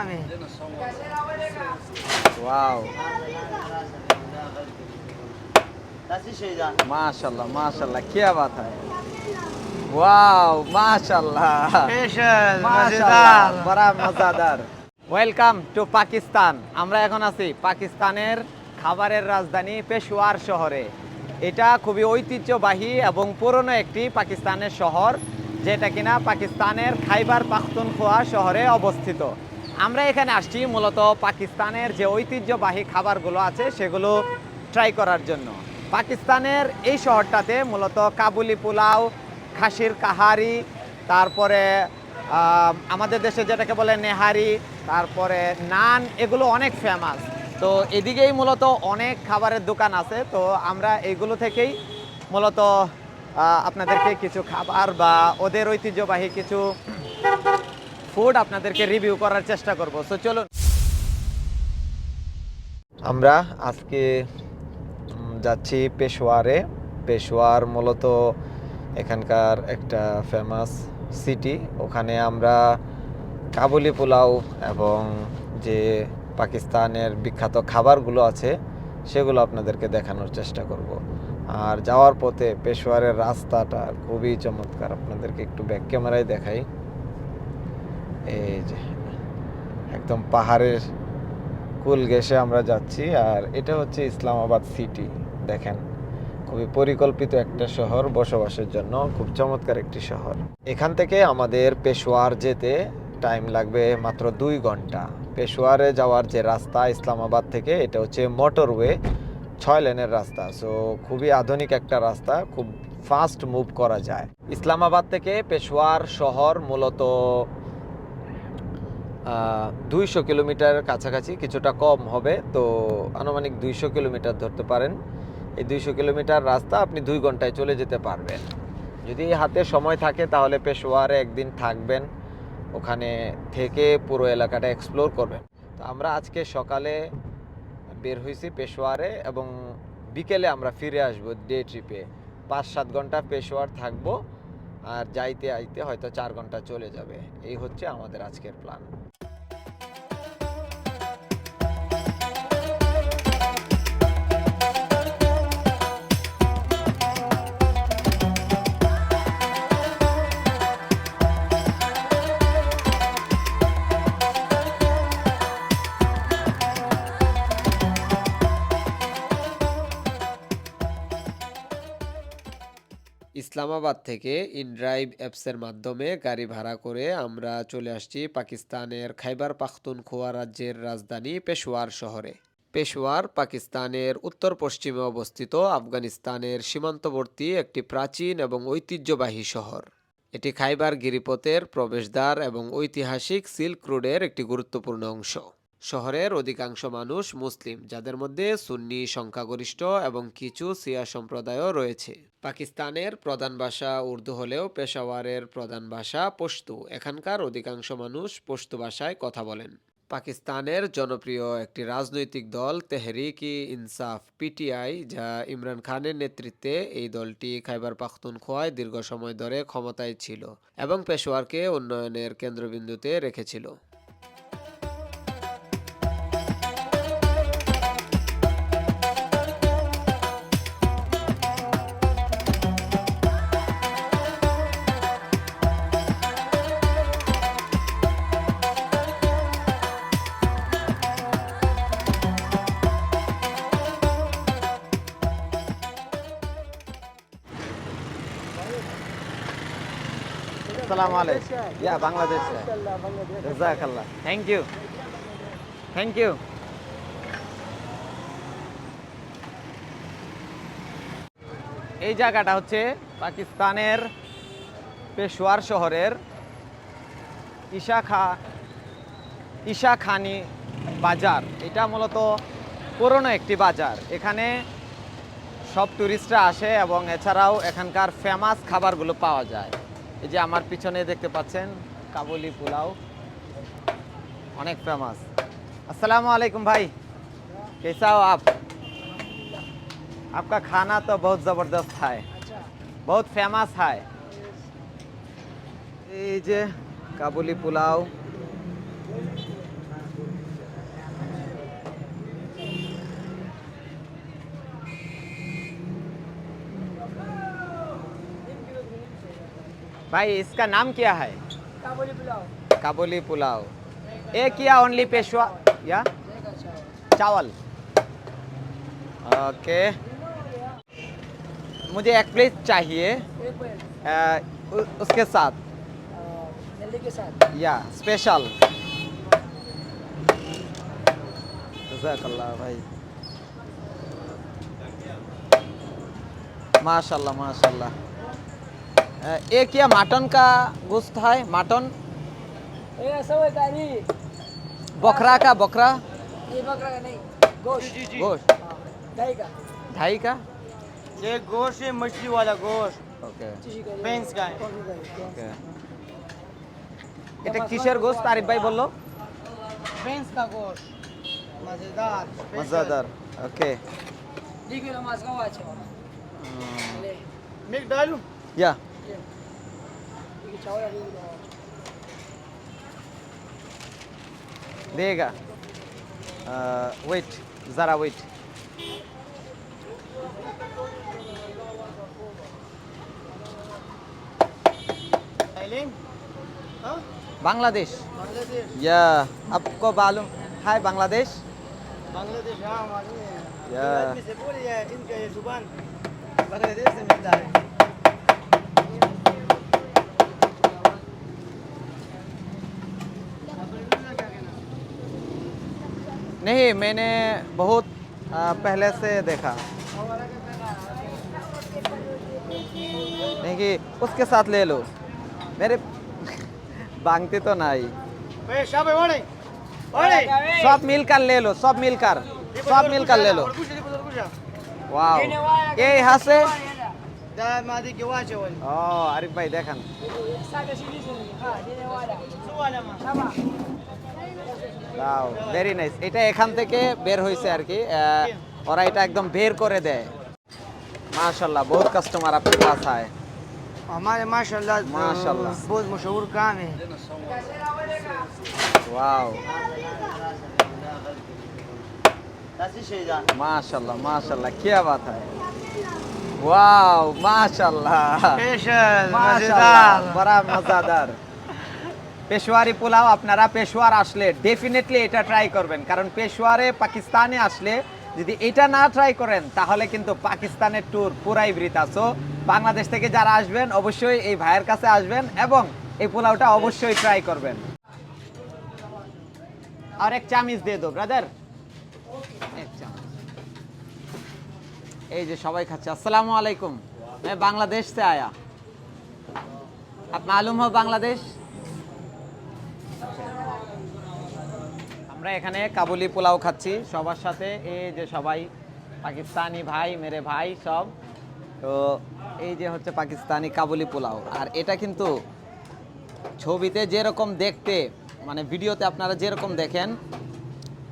আমিন wow কি পাকিস্তান আমরা এখন আছি পাকিস্তানের খাবারের রাজধানী পেশোয়ার শহরে। এটা খুবই ঐতিহ্যবাহী এবং পুরনো একটি পাকিস্তানের শহর যেটা কিনা পাকিস্তানের খাইবার পাখতুনখোয়া শহরে অবস্থিত। আমরা এখানে আসছি মূলত পাকিস্তানের যে ঐতিহ্যবাহী খাবারগুলো আছে, সেগুলো ট্রাই করার জন্য। পাকিস্তানের এই শহরটাতে মূলত কাবুলি পোলাও, খাসির কাহারি, তারপরে আমাদের দেশে যেটাকে বলে নেহারি, তারপরে নান, এগুলো অনেক ফেমাস তো এদিকেই মূলত অনেক খাবারের দোকান আছে। তো আমরা এগুলো থেকেই মূলত আপনাদেরকে কিছু খাবার বা ওদের ঐতিহ্যবাহী কিছু ফুড আপনাদেরকে রিভিউ করার চেষ্টা করব। সো চলুন। আমরা আজকে যাচ্ছি পেশোয়ারে পেশোয়ার মূলত এখানকার একটা ফেমাস সিটি ওখানে আমরা কাবুলি পোলাও এবং যে পাকিস্তানের বিখ্যাত খাবারগুলো আছে, সেগুলো আপনাদেরকে দেখানোর চেষ্টা করব। আর যাওয়ার পথে পেশোয়ারের রাস্তাটা খুবই চমৎকার। আপনাদেরকে একটু ব্যাক ক্যামেরায় দেখাই। এই যে, একদম পাহাড়ের কুল ঘেসে আমরা যাচ্ছি, আর এটা হচ্ছে ইসলামাবাদ সিটি, দেখেন। খুবই পরিকল্পিত একটা শহর, বসবাসের জন্য খুব চমৎকার একটি শহর। এখান থেকে আমাদের পেশোয়ার যেতে টাইম লাগবে মাত্র দুই ঘণ্টা। পেশোয়ারে যাওয়ার যে রাস্তা ইসলামাবাদ থেকে, এটা হচ্ছে মোটরওয়ে ছয় লেনের রাস্তা। সো খুবই আধুনিক একটা রাস্তা, খুব ফাস্ট মুভ করা যায়। ইসলামাবাদ থেকে পেশোয়ার শহর মূলত দুইশো কিলোমিটার কাছাকাছি, কিছুটা কম হবে, তো আনুমানিক দুইশো কিলোমিটার ধরতে পারেন। এই দুইশো কিলোমিটার রাস্তা আপনি দুই ঘন্টায় চলে যেতে পারবেন। যদি হাতে সময় থাকে, তাহলে পেশোয়ারে একদিন থাকবেন, ওখানে থেকে পুরো এলাকাটা এক্সপ্লোর করবেন। তো আমরা আজকে সকালে বের হয়েছি পেশোয়ারে এবং বিকেলে আমরা ফিরে আসব ডে ট্রিপে। পাঁচ সাত ঘণ্টা পেশোয়ার থাকব, আর যাইতে আইতে হয়তো চার ঘণ্টা চলে যাবে। এই হচ্ছে আমাদের আজকের প্ল্যান ইসলামাবাদ থেকে ইনড্রাইভ অ্যাপসের মাধ্যমে গাড়ি ভাড়া করে আমরা চলে আসছি পাকিস্তানের খাইবার পাখতুনখোয়া রাজ্যের রাজধানী পেশোয়ার শহরে। পেশোয়ার পাকিস্তানের উত্তর পশ্চিমে অবস্থিত আফগানিস্তানের সীমান্তবর্তী একটি প্রাচীন এবং ঐতিহ্যবাহী শহর। এটি খাইবার গিরিপথের প্রবেশদ্বার এবং ঐতিহাসিক সিল্ক রোডের একটি গুরুত্বপূর্ণ অংশ। শহরের অধিকাংশ মানুষ মুসলিম, যাদের মধ্যে সুন্নি সংখ্যাগরিষ্ঠ এবং কিছু সিয়া সম্প্রদায়ও রয়েছে। পাকিস্তানের প্রধান ভাষা উর্দু হলেও পেশাওয়ারের প্রধান ভাষা পশতু। এখানকার অধিকাংশ মানুষ পশতু ভাষায় কথা বলেন। পাকিস্তানের জনপ্রিয় একটি রাজনৈতিক দল তেহরিক ই ইনসাফ, পিটিআই, যা ইমরান খানের নেতৃত্বে এই দলটি খাইবার পাখতুনখোয়ায় দীর্ঘ সময় ধরে ক্ষমতায় ছিল এবং পেশোয়ারকে উন্নয়নের কেন্দ্রবিন্দুতে রেখেছিল। আসসালামু আলাইকুম। ইয়া, বাংলাদেশ। জাজাকাল্লাহ থ্যাংক ইউ থ্যাংক ইউ এই জায়গাটা হচ্ছে পাকিস্তানের পেশোয়ার শহরের ঈশা খা ঈশা খানি বাজার। এটা মূলত পুরনো একটি বাজার। এখানে সব টুরিস্টরা আসে এবং এছাড়াও এখানকার ফেমাস খাবারগুলো পাওয়া যায়। এই যে আমার পিছনে দেখতে পাচ্ছেন কাবুলি পোলাও অনেক ফেমাস আসসালামু अलैकुम भाई कैसा हो आप आपका खाना तो बहुत ज़बरदस्त है बहुत फेमस है এই যে কাবুলি भाई इसका नाम क्या है? काबुली पुलाव। काबुली पुलाव। एक या ओनली पेशवा? या? चावल। ओके। मुझे एक प्लेट चाहिए। उ- उसके साथ। के साथ। या स्पेशल जजाकल्ला भाई। माशाल्लाह माशाल्लाह। अ, एक या मटन का गोश्त है मटन ये ऐसा है कारी बकरा का बकरा ये बकरा का नहीं गोश्त गोश्त हाँ, दही का ढाई का ये गोश्त है मछली वाला गोश्त okay cheesy curry Prince guy. Coffee curry okay এটা কিসের গোস্ত আরিফ ভাই বললো फ्रेंड्स का गोश्त मजेदार special। মজাদার ওকে লিখে নামাজ খাওয়া আছে লে मिल्क डालूं ইয়া লিখে চাওয়া লিখে देगा वेट ज़रा वेट बांग्लादेश बांग्लादेश या आपको मालूम हाय बांग्लादेश बांग्लादेश या। इनका ये ज़ुबान बांग्लादेश से मिलता है। मैंने बहुत पहले से देखा। नहीं उसके साथ ले लो। मेरे बांगते तो ना आई। सब मिलकर ले लो सब मिलकर। सब मिलकर ले लो। वाओ। ये यहाँ से ओ भाई देखा वाले ও আরিফ ভাই দেখান সাদা সিলি সিলি হ্যাঁ দিনে ওয়ালা सुवाला मा সাবা দাও ভেরি নাইস এটা এখান থেকে বের হয়েছে আর কি আহ, ওরা এটা একদম বের করে দেয় মাশাল্লাহ বহুত কাস্টমার আপনার পাস আয় हमारे माशाल्लाह माशाल्लाह। बहुत मशहूर काम है ওয়াও ऐसी शेजान माशाल्लाह माशाल्लाह क्या बात है वाओ माशाल्लाह स्पेशल মাশাআল্লাহ বড় মজাদার পেশোয়ারি পোলাও আপনারা পেশোয়ার আসলে ডেফিনেটলি এটা ট্রাই করবেন কারণ পেশোয়ারে পাকিস্তানে আসলে যদি এটা না ট্রাই করেন তাহলে কিন্তু পাকিস্তানের ট্যুর পুরাই বৃথা সো বাংলাদেশ থেকে যারা আসবেন অবশ্যই এই ভাইয়ের কাছে আসবেন এবং এই পোলাওটা অবশ্যই ট্রাই করবেন আর এক চামিচ দিয়ে দো ব্রাদার এক চামচ এই যে সবাই খাচ্ছে আসসালামু আলাইকুম मैं बांग्लादेश से आया आप मालूम हो बांग्लादेश আমরা এখানে কাবুলি পোলাও খাচ্ছি, সবার সাথে। এই যে সবাই, পাকিস্তানি ভাই, মেরে ভাই সব। তো এই যে হচ্ছে পাকিস্তানি কাবুলি পোলাও। আর এটা কিন্তু ছবিতে যেরকম দেখতে মানে ভিডিওতে আপনারা যেরকম দেখেন,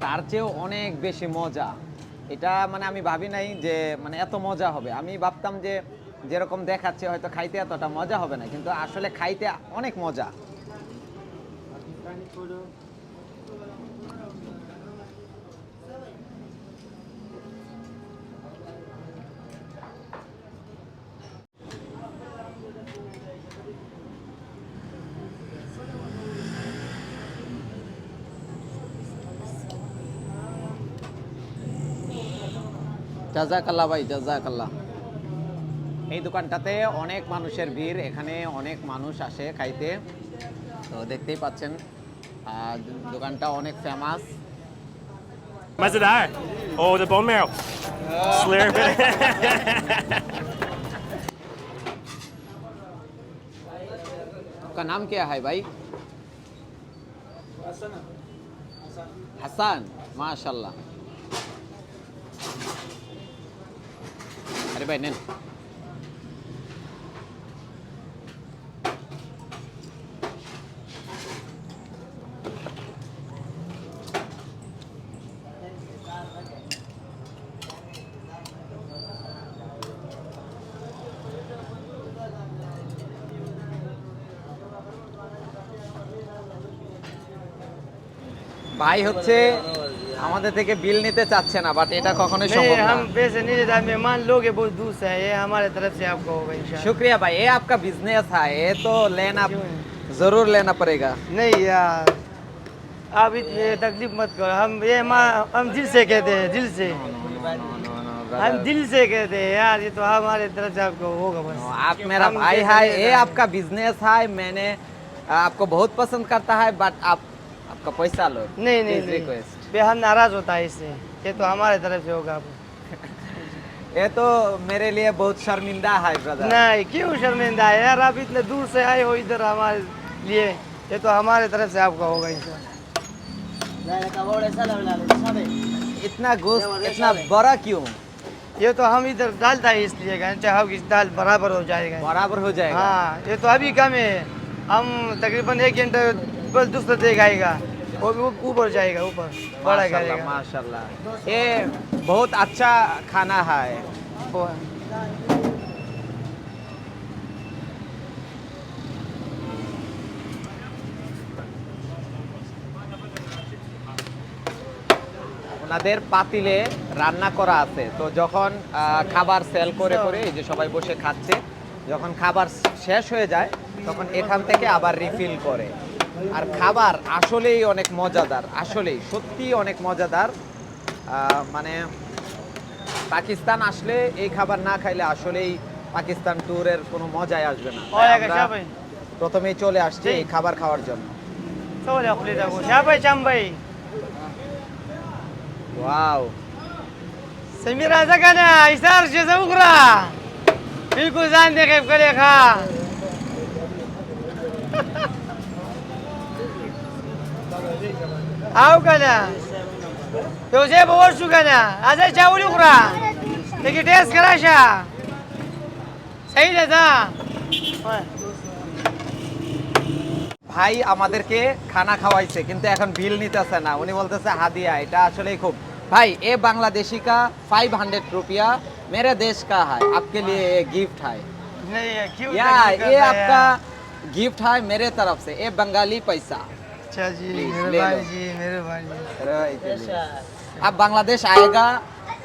তার চেয়েও অনেক বেশি মজা। এটা মানে আমি ভাবি নাই যে মানে এত মজা হবে। আমি ভাবতাম যে, যেরকম দেখাচ্ছে হয়তো খাইতে এতটা মজা হবে না, কিন্তু আসলে খাইতে অনেক মজা। জাজাকাল্লাহ ভাই জাজাকাল্লাহ এই দোকানটাতে অনেক মানুষের ভিড় এখানে অনেক মানুষ আসে খাইতে তো দেখতেই পাচ্ছেন আর দোকানটা অনেক famous Mazadar. Oh, the bone marrow. Slurp it. आपका नाम क्या है भाई हसन माशाल्लाह আরে ভাই নেন। ভাই হচ্ছে আমাদের থেকে বিল নিতে চাচ্ছে না বাট এটা কখনোই नहीं সম্ভব না हम पैसे नहीं देते मेहमान लोग हैं बहुत दूर से है ये हमारे तरफ से आपको होगा इंशाल्लाह शुक्रिया भाई ये आपका बिजनेस है ये तो लेना क्यों? जरूर लेना पड़ेगा नहीं यार आप इतनी तकलीफ मत करो हम ये हमा- हम दिल से कहते हैं दिल से हम दिल से कहते हैं यार ये तो हमारे तरफ से आपको होगा बस आप मेरा हम भाई पैसे है नहीं ये देते हैं। आपका बिजनेस है मैंने आपको बहुत पसंद करता है बट आप आपका पैसा लो नहीं नहीं Please नहीं request. बे हम नाराज़ होता है इससे। ये तो हमारे तरफ़ से होगा ये तो मेरे लिए बहुत शर्मिंदा है ब्रदर नहीं क्यों शर्मिंदा है? यार आप इतने दूर से आए हो इधर हमारे लिए। ये तो हमारे तरफ़ से आपका होगा इंशाल्लाह इतना गोश्त इतना बड़ा क्यों? ये तो हम इधर डालता है इसलिए चाहे दाल बराबर हो जाएगा। बराबर हो जाएगा। हाँ ये तो अभी कम है। हम तकरीबन एक घंटे बस दूसरा देख आएगा। वो भी ऊपर जाएगा ऊपर बड़ा माशाल्लाह करेगा माशाल्लाह ये बहुत अच्छा खाना है वो- ওনাদের পাতিলে রান্না করা আছে তো যখন আহ, খাবার সেল করে করে এই যে সবাই বসে খাচ্ছে যখন খাবার শেষ হয়ে যায় তখন এখান থেকে আবার রিফিল করে আর খাবার আসলেই অনেক মজাদার আসলেই সত্যিই অনেক মজাদার। মানে পাকিস্তান আসলে এই খাবার না খাইলে আসলেই পাকিস্তান ট্যুরের কোনো মজাই আসবে না। প্রথমেই চলে আসছি এই খাবার খাওয়ার জন্য। চলে খুলে যাব। সাবাই চাম্বাই ওয়াও। سمير هذا كان يسار आओ कना तो जे बोर शु कना आज चावल उकरा देखि टेस्ट कराशा सही है था ভাই আমাদেরকে খানা খাওয়াইছে কিন্তু এখন বিল নিতেছে না উনি বলতেছে হাদিয়া এটা আসলেই খুব भाई ये बांग्लादेशी का 500 रुपया मेरे देश का है आपके लिए ये गिफ्ट है नहीं है क्यों या तकलीफ ये करता है आपका यार? गिफ्ट है मेरे तरफ से ये बंगाली पैसा अच्छा जी मेरे भाई जी मेरे भाई जी अब बांग्लादेश आएगा।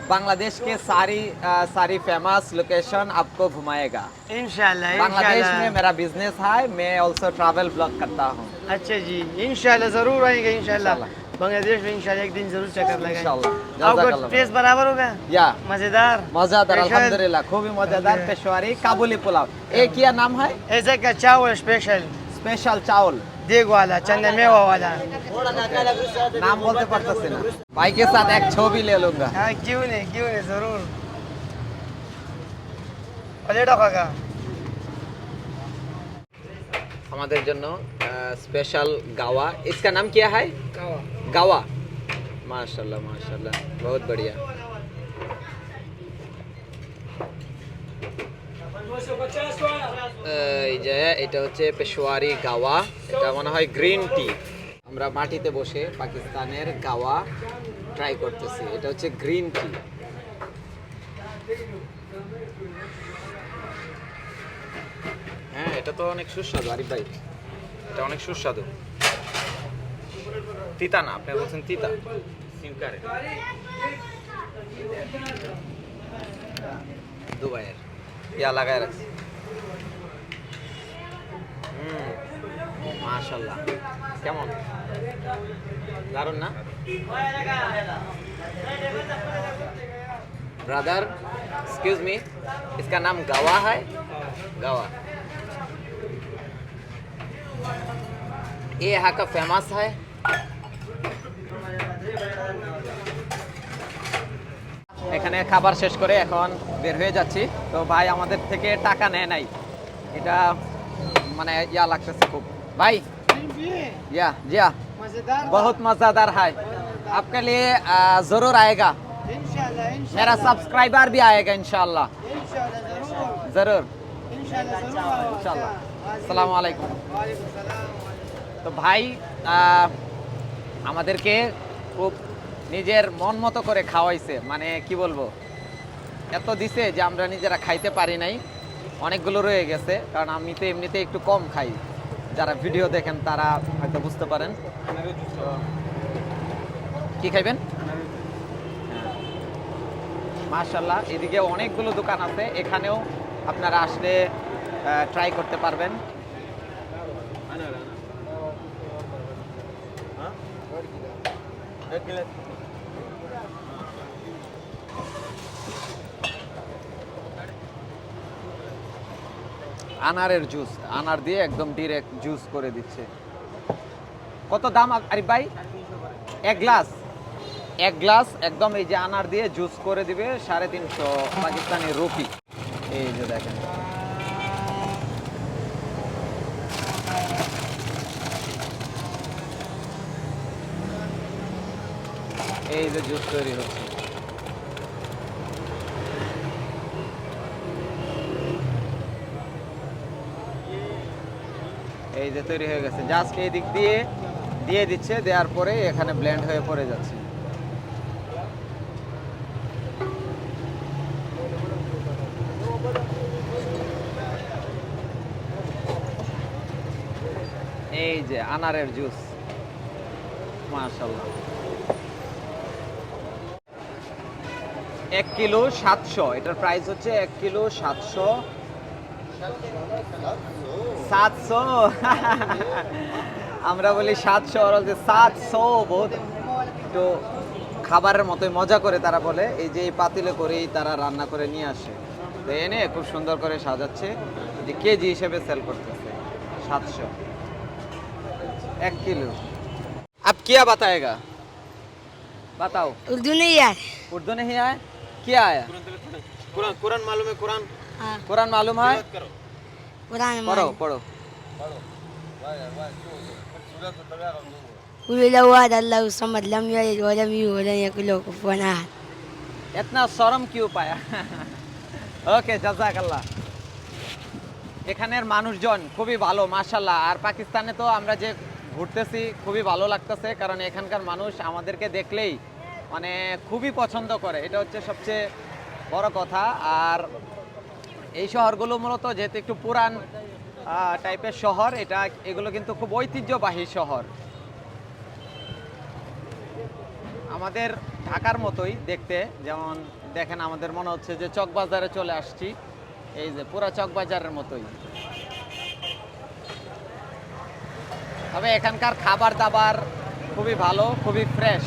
बांग्लादेश के सारी अ, सारी फ़ेमस लोकेशन आपको घुमाएगा। इंशाल्लाह बांग्लादेश में मेरा बिज़नेस है मैं ऑल्सो ट्रैवल ब्लॉग करता हूँ। अच्छा जी इंशाल्लाह ज़रूर आएँगे इंशाल्लाह। बांग्लादेश में इंशाल्लाह एक दिन ज़रूर चक्कर लगाएँगे। इंशाल्लाह। आपको टेस्ट बराबर होगा? या। मज़ेदार। मज़ेदार? अल्हम्दुलिल्लाह खूब ही मज़ेदार पेशवारी। काबुली पुलाव। एक क्या नाम है? ऐसा का चावल स्पेशल स्पेशल चावल। দেগওয়ালা চন্দে মেওয়ালা নাম বলতে পারতেছে না। বাইকের সাথে এক ছবি লে লুঙ্গা হ্যাঁ কিউ নেই কিউ নেই জরুর। আমাদের জন্য স্পেশাল গাওয়া। इसका नाम क्या है गावा गावा माशाल्लाह বহুত बहुत बढ़िया এই যে এটা হচ্ছে পেশোয়ারি গাওয়া। এটা মনে হয় গ্রিন টি। আমরা মাটিতে বসে পাকিস্তানের গাওয়া ট্রাই করতেছি। এটা হচ্ছে গ্রিন টি। হ্যাঁ এটা তো অনেক সুস্বাদু, আরিফ ভাই। এটা অনেক সুস্বাদু। তিতা না, আপনি বলছেন তিতা। সিমকারে দুবাইয়ের। ইয়া লাগায় রাখছি। মাশাল্লাহ কেমন দারুণ না ब्रदर एक्सक्यूज मी इसका नाम गवा है गवा ये यहाँ का फेमस है এখানে খাবার শেষ করে এখন বের হয়ে যাচ্ছি তো ভাই আমাদের থেকে টাকা নেয় নাই এটা মানে ইয়া লাগতেছে খুব ভাই या जिया मजेदार बहुत मज़ेदार है आपके लिए आ, ज़रूर आएगा इंशाल्लाह मेरा सब्सक्राइबर भी आएगा इंशाल्लाह इंशाल्लाह जरूर ज़रूर इंशाल्लाह जरूर इंशाल्लाह अस्सलाम वालेकुम वालेकुम सलाम তো ভাই আহ, আমাদেরকে খুব নিজের মন মতো করে খাওয়াইছে মানে কি বলবো এত দিছে যে আমরা নিজেরা খাইতে পারি নাই অনেকগুলো রয়ে গেছে কারণ আমি তো এমনিতে একটু কম খাই যারা ভিডিও দেখেন, তারা হয়তো বুঝতে পারেন। কি খাইবেন? মাশাল্লাহ এদিকে অনেকগুলো দোকান আছে। এখানেও আপনারা আসলে ট্রাই করতে পারবেন। আনারের জুস আনার দিয়ে একদম ডিরেক্ট জুস করে দিচ্ছে। কত দাম? আরিফ ভাই, এক গ্লাস এক গ্লাস একদম এই যে আনার দিয়ে জুস করে দিবে সাড়ে তিনশো পাকিস্তানি রুপি। এই যে দেখেন। এই যে জুস তৈরি হচ্ছে। এই যে তৈরি হয়ে গেছে। জাস্ট এই দিক দিয়ে দিয়ে দিচ্ছে, দেওয়ার পরে এখানে ব্লেন্ড হয়ে পড়ে যাচ্ছে। এই যে আনারের জুস মাশাল্লাহ এক কিলো সাতশো। এটার প্রাইস হচ্ছে এক কিলো সাতশো। সাতশো আমরা বলি সাতশো ওরা বলছে সাতশো বহুত তো খাবারের মতোই মজা করে তারা বলে এই যে এই পাতিলে করেই তারা রান্না করে নিয়ে আসে তো এনে খুব সুন্দর করে সাজাচ্ছে যে কেজি হিসেবে সেল করতেছে সাতশো এক কিলো अब क्या बताएगा बताओ उर्दू नहीं यार उर्दू नहीं आया क्या आया कुरान कुरान मालूम है कुरान हाँ कुरान मालूम है कुरान पढ़ो पढ़ो قل لو هذا الله صمد لم يلد ولم يولد ولم يكن له كفوا احد इतना शर्म क्यों पाया ওকে জাজাকাল্লাহ এখানের মানুষজন খুবই ভালো মাশাল্লাহ আর পাকিস্তানে তো আমরা যে ঘুরতেছি খুবই ভালো লাগতেছে কারণ এখানকার মানুষ আমাদেরকে দেখলেই মানে খুবই পছন্দ করে এটা হচ্ছে সবচেয়ে বড় কথা আর এই শহরগুলো মূলত যেহেতু একটু পুরান টাইপের শহর, এটা এগুলো কিন্তু খুব ঐতিহ্যবাহী শহর। আমাদের ঢাকার মতোই দেখতে, যেমন দেখেন আমাদের মনে হচ্ছে যে চকবাজারে চলে আসছি, এই যে পুরা চকবাজারের মতোই। তবে এখানকার খাবার দাবার খুবই ভালো, খুবই ফ্রেশ।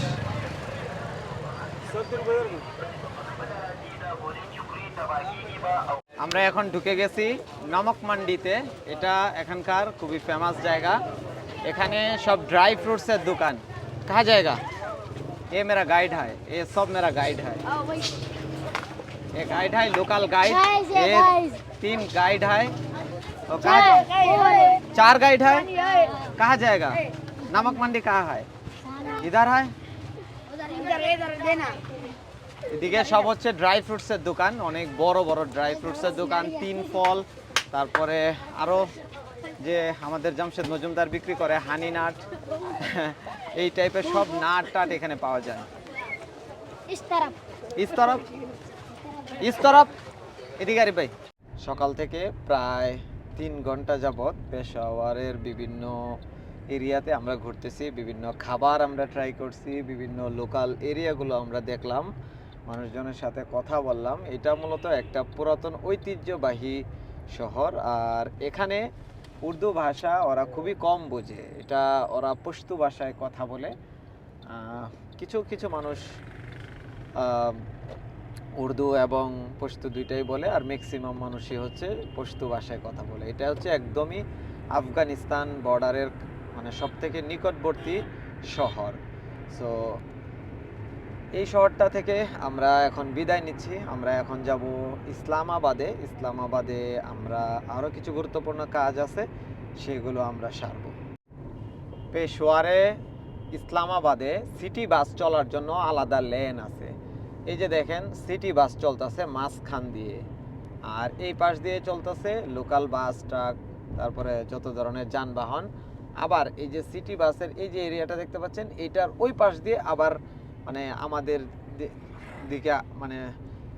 আমরা এখন ঢুকে গেছি নমক মান্ডিতে এটা এখানকার খুবই ফেমাস জায়গা এখানে সব ड्राई फ्रूट्स এর দোকান कहा जाएगा ये मेरा गाइड है ये सब मेरा गाइड है ये गाइड है लोकल गाइड Guys, ये ये guys. तीन गाइड है और कहाँ- चार गाइड है कहाँ जाएगा नमक मंडी कहाँ है इधर है এদিকে সব হচ্ছে ড্রাই ফ্রুটসের দোকান অনেক বড় বড় ড্রাই ফ্রুটসের দোকান তিন ফল তারপরে আরও যে আমাদের জামশেদ মজুমদার বিক্রি করে হানি নাট এই টাইপের সব নাট টাট এখানে পাওয়া যায়। ইস্তরফ এদিকে আরে ভাই। সকাল থেকে প্রায় তিন ঘণ্টা যাবৎ পেশাওয়ারের বিভিন্ন এরিয়াতে আমরা ঘুরতেছি বিভিন্ন খাবার আমরা ট্রাই করছি বিভিন্ন লোকাল এরিয়াগুলো আমরা দেখলাম। মানুষজনের সাথে কথা বললাম। এটা মূলত একটা পুরাতন ঐতিহ্যবাহী শহর। আর এখানে উর্দু ভাষা ওরা খুবই কম বোঝে। এটা ওরা পশতু ভাষায় কথা বলে। কিছু কিছু মানুষ উর্দু এবং পশতু দুইটাই বলে, আর ম্যাক্সিমাম মানুষই হচ্ছে পশতু ভাষায় কথা বলে। এটা হচ্ছে একদমই আফগানিস্তান বর্ডারের মানে সব থেকে নিকটবর্তী শহর। সো এই শহরটা থেকে আমরা এখন বিদায় নিচ্ছি। আমরা এখন যাব ইসলামাবাদে। ইসলামাবাদে আমরা আরও কিছু গুরুত্বপূর্ণ কাজ আছে, সেগুলো আমরা সারব। পেশোয়ারে ইসলামাবাদে সিটি বাস চলার জন্য আলাদা লেন আছে। এই যে দেখেন, সিটি বাস চলতেছে মাঝখান দিয়ে। আর এই পাশ দিয়ে চলতেছে লোকাল বাস, ট্রাক, তারপরে যত ধরনের যানবাহন। আবার এই যে সিটি বাসের এই যে এরিয়াটা দেখতে পাচ্ছেন এইটার ওই পাশ দিয়ে আবার মানে আমাদের দিকে মানে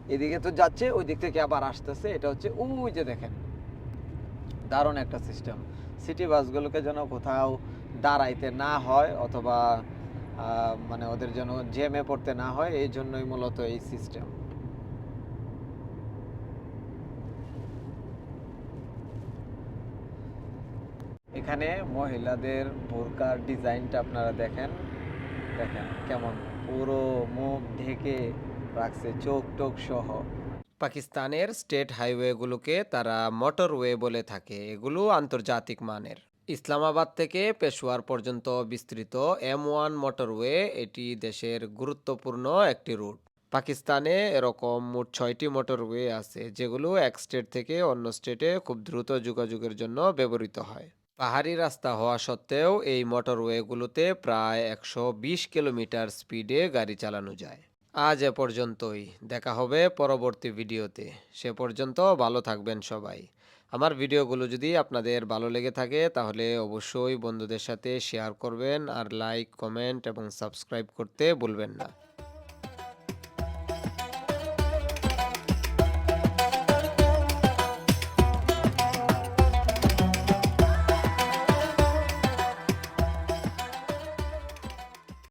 এদিকে তো যাচ্ছে ওই দিক থেকে আবার আসতেছে। এটা হচ্ছে ওই যে দেখেন। দারুণ একটা সিস্টেম সিটি বাসগুলোকে যেন কোথাও দাঁড়াইতে না হয়, অথবা মানে ওদের যেন জ্যামে পড়তে না হয়, এই জন্যই মূলত এই সিস্টেম এখানে মহিলাদের বোরকার ডিজাইনটা আপনারা দেখেন। দেখেন, কেমন? পুরো মুখ ঢেকে রাখছে চোখ টোক সহ। পাকিস্তানের স্টেট হাইওয়েগুলোকে তারা মোটরওয়ে বলে থাকে, এগুলো আন্তর্জাতিক মানের। ইসলামাবাদ থেকে পেশোয়ার পর্যন্ত বিস্তৃত এম ওয়ান মোটরওয়ে এটি দেশের গুরুত্বপূর্ণ একটি রুট। পাকিস্তানে এরকম মোট ছয়টি মোটরওয়ে আছে, যেগুলো এক স্টেট থেকে অন্য স্টেটে খুব দ্রুত যোগাযোগের জন্য ব্যবহৃত হয়। পাহাড়ি রাস্তা হওয়া সত্ত্বেও এই মোটরওয়েগুলোতে প্রায় একশো বিশ কিলোমিটার স্পিডে গাড়ি চালানো যায়। আজ এ পর্যন্তই। দেখা হবে পরবর্তী ভিডিওতে। সে পর্যন্ত ভালো থাকবেন সবাই। আমার ভিডিওগুলো যদি আপনাদের ভালো লেগে থাকে, তাহলে অবশ্যই বন্ধুদের সাথে শেয়ার করবেন আর লাইক, কমেন্ট এবং সাবস্ক্রাইব করতে ভুলবেন না।